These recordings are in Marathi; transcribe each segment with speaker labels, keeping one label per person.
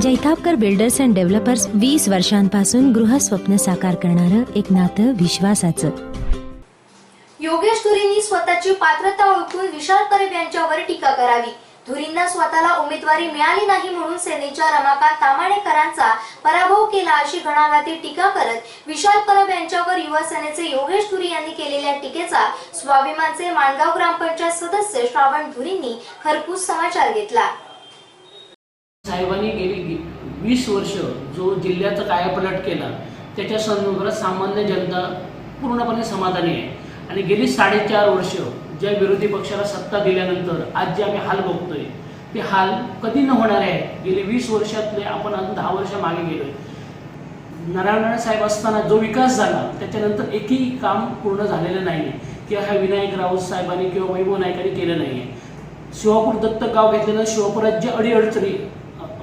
Speaker 1: जैतापकर बिल्डर्स अँड डेव्हलपर्स वीस वर्षांपासून गृहस्वप्न साकार करणारं एक नातं विश्वासाचं.
Speaker 2: योगेश धुरींनी स्वतःची पात्रता ओळखून विशाल परब यांच्यावर टीका करावी. धुरींना स्वतःला उमेदवारी मिळाली नाही म्हणून सेनेच्या रमाकांत तामाणेकरांचा पराभव केला अशी घणाघाती टीका करत विशाल परब यांच्यावर युवा सेनेचे योगेश धुरी यांनी केलेल्या टीकेचा स्वाभिमानचे माणगाव ग्रामपंचायत सदस्य श्रावण धुरींनी खरपूस समाचार घेतला.
Speaker 3: साहेबांनी गेली. वीस वर्ष जो जिल्ह्याचा कायापलट केला त्याच्या संदर्भात सामान्य जनता पूर्णपणे समाधानी आहे. आणि गेली साडेचार वर्ष ज्या विरोधी पक्षाला सत्ता दिल्यानंतर आज जे आम्ही हाल बघतोय ते हाल कधी न होणारे आहे गेली वीस वर्षातले आपण अजून दहा वर्ष मागे गेलोय. नारायण साहेब असताना जो विकास झाला त्याच्यानंतर एकही काम पूर्ण झालेलं नाही किंवा ह्या विनायक राऊत साहेबांनी किंवा वैभव नायकांनी केलं नाही आहे शिवापूर दत्तक गाव घेतलेलं शिवापुरात जे अडीअडचणी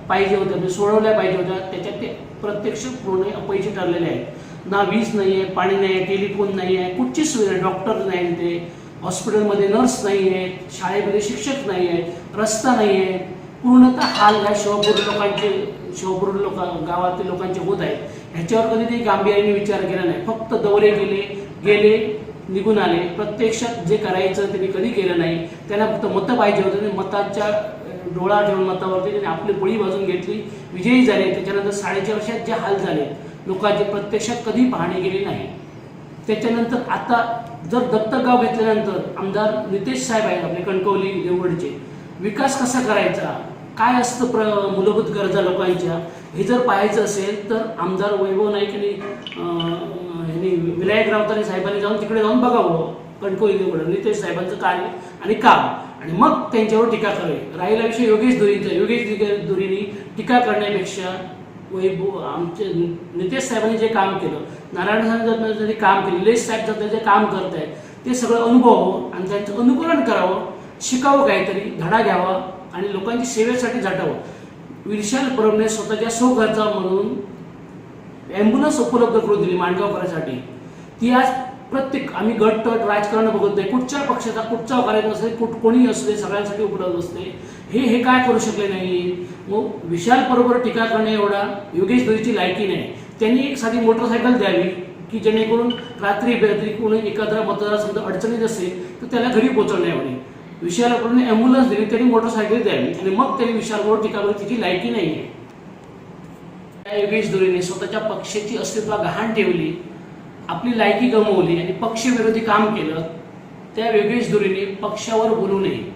Speaker 3: पाहिजे होत्या म्हणजे सोडवल्या पाहिजे होत्या त्याच्यात ते प्रत्यक्ष पूर्ण अपयशी ठरलेले आहेत. ना वीज नाही आहे पाणी नाही आहे टेलिफोन नाही आहे कुठची सुविधा नाही डॉक्टर नाही ते हॉस्पिटलमध्ये नर्स नाही आहेत शाळेमध्ये शिक्षक नाही आहेत रस्ता नाही आहे पूर्णतः हाल ह्या शिवपूर लोकांचे शिवपूर लोक गावातील लोकांचे होत आहेत. ह्याच्यावर कधी ते गांभीर्याने विचार केला नाही. फक्त दौरे गेले गेले निघून आले. प्रत्यक्षात जे करायचं त्यांनी कधी केलं नाही. त्यांना फक्त मतं पाहिजे होतं आणि मताच्या डोळा ठेवून मतावरती त्यांनी आपली पोळी बाजून घेतली. विजयी झाले. त्याच्यानंतर साडेचार वर्षात जे हाल झाले लोकांचे प्रत्यक्षात कधी पाहणी गेली नाही. त्याच्यानंतर आता जर दत्तक गाव घेतल्यानंतर आमदार नितेश साहेब आहेत आपले कणकवली देवगडचे. विकास कसा करायचा? काय असतं प्र मूलभूत गरजा लोकांच्या? हे जर पाहायचं असेल तर आमदार वैभव नाईक यांनी अं, विनायक राऊतांनी साहेबांनी जाऊन तिकडे जाऊन बघावं. कणकवली म्हणून नितेश साहेबांचं कार्य आणि काम. आणि मग त्यांच्यावर टीका करावी. राहिला विषय योगेश धुरींचा योगेश दिग- धुरींनी टीका करण्यापेक्षा वैभव आमचे नितेश साहेबांनी जे काम केलं नारायण साहेब जर काम केलं निलेश साहेब जर जे काम करत आहेत ते सगळं अनुभवावं आणि त्यांचं अनुकरण करावं शिकावं काहीतरी धडा घ्यावा आणि लोकांची सेवेसाठी झटावं. विशाल परबने स्वतःच्या स्वखर्चा म्हणून ॲम्ब्युलन्स उपलब्ध करून दिली माणगावकरांसाठी. ती आज प्रत्येक आम्ही गट तट राजकारण बघत नाही. कुठच्या पक्षाचा कुठचा कार्यक्रम असते कुठ कोणी असू दे सगळ्यांसाठी उपलब्ध असते. हे हे काय करू शकले नाही? मग विशाल बरोबर टीका करणे एवढा योगेश धुरीची लायकी नाही. त्यांनी एक साधी मोटरसायकल द्यावी की जेणेकरून रात्री बेरात्री कोणी एखादा मतदारसंघ अडचणीत असेल तर त्याला घरी पोहोचवणे एवढी. विशालकडून ॲम्ब्युलन्स दिली त्यांनी मोटरसायकल द्यावी. आणि मग त्यांनी विशालबरोबर टीका करून तिची लायकी नाही आहे त्या योगेश धुरेने स्वतःच्या पक्षाची अस्तित्व गहाण ठेवली. आपली लायकी गमवली आणि पक्षविरोधी काम केलं त्या योगेश धुरीने पक्षावर बोलू नये.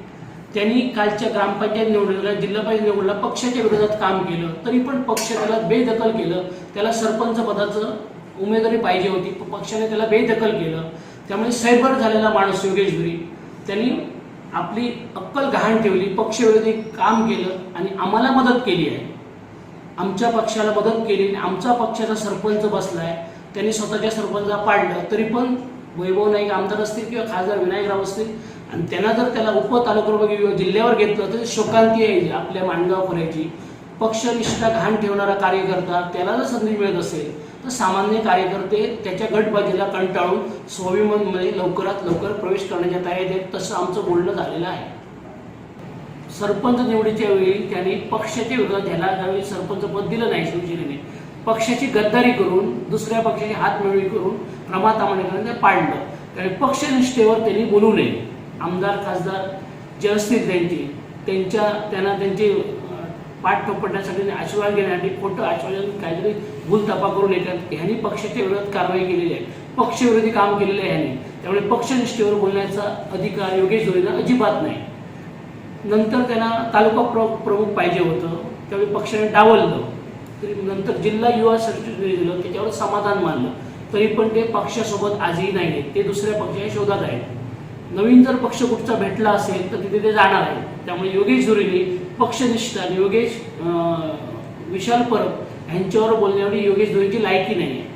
Speaker 3: त्यांनी कालच्या ग्रामपंचायत निवडणुकीला जिल्हा परिषद निवडणुकीला पक्षाच्या विरोधात काम केलं तरी पण पक्ष त्याला बेदखल केलं. त्याला सरपंच पदाचं उमेदवारी पाहिजे होती पक्षाने त्याला बेदखल केलं. त्यामुळे सैबर झालेला माणूस योगेश धुरी. त्यांनी आपली अक्कल गहाण ठेवली पक्षविरोधी काम केलं आणि आम्हाला मदत केली आहे. आमच्या पक्षाला मदत केली आणि आमचा पक्षाचा सरपंच बसला आहे त्यांनी स्वतःच्या सरपंचा पाडलं तरी पण वैभव नाईक आमदार असतील किंवा खासदार विनायकराव असतील आणि त्यांना जर त्याला उप तालुक्यावर किंवा जिल्ह्यावर घेतलं तर शोकांती यायची आपल्या माणगावकरांची पक्षनिष्ठा घाण ठेवणारा कार्यकर्ता त्याला जर संधी मिळत असेल तर सामान्य कार्यकर्ते त्याच्या गटबाजीला कंटाळून स्वाभिमानमध्ये लवकरात लवकर प्रवेश करण्याच्या तयारीत आहेत तसं आमचं बोलणं झालेलं आहे. सरपंच निवडीच्या वेळी त्यांनी पक्षाच्या विरोधात ह्याला त्यावेळी सरपंच पद दिलं नाही शिवसेनेने पक्षाची गद्दारी करून दुसऱ्या पक्षाची हात मिळवी करून रमाता माणेकरांनी ते पाडलं. कारण पक्षनिष्ठेवर त्यांनी बोलू नये. आमदार खासदार जे असतील त्यांचे त्यांच्या त्यांना त्यांचे पाठ ठोपटण्यासाठी आशीर्वाद घेण्यासाठी खोटं आश्वासन काहीतरी भूलतापा करून येतात ह्यांनी पक्षाच्या विरोधात कारवाई केलेली आहे. पक्षविरोधी काम केलेलं आहे ह्यांनी. त्यामुळे पक्षनिष्ठेवर बोलण्याचा अधिकार योगेश धोरेंना अजिबात नाही. नंतर त्यांना तालुका प्र प्रमुख पाहिजे होतं. त्यावेळी पक्षाने डावललं. तरी नंतर जिल्हा युवा सरचिटणीस दिलं त्याच्यावर समाधान मानलं. तरी पण ते पक्षासोबत आजही नाही आहेत ते दुसऱ्या पक्षाच्या शोधात आहेत. नवीन जर पक्ष कुठचा भेटला असेल तर तिथे ते जाणार आहेत. त्यामुळे योगेश धुरीने पक्षनिष्ठ आणि योगेश विशाल परब यांच्यावर बोलण्यावर योगेश धुरीची लायकी नाही आहे